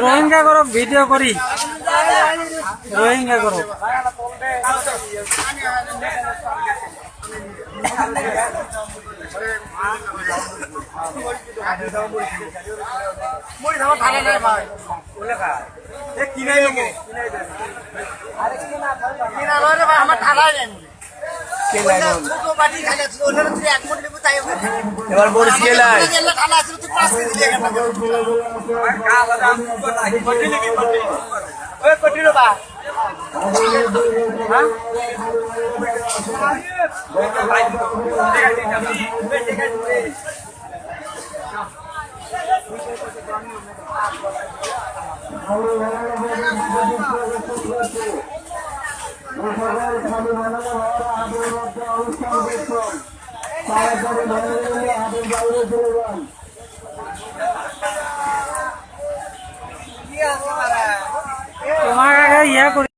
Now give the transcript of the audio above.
রোহিঙ্গা করো ভিডিও করি। রোহিঙ্গা করো। মই যাব ভালে ভাই। কিনাই কিনাই কিনা এবার বলিস কেলায় হ্যাঁ? Thank you. উপরের খালি মনোনয়ন হওয়ার আগে মধ্যে অনুষ্ঠান দেখুন তাড়াতাড়ি ভালো নিয়ে হাতের বাইরে চলে তোমার আগে ইয়া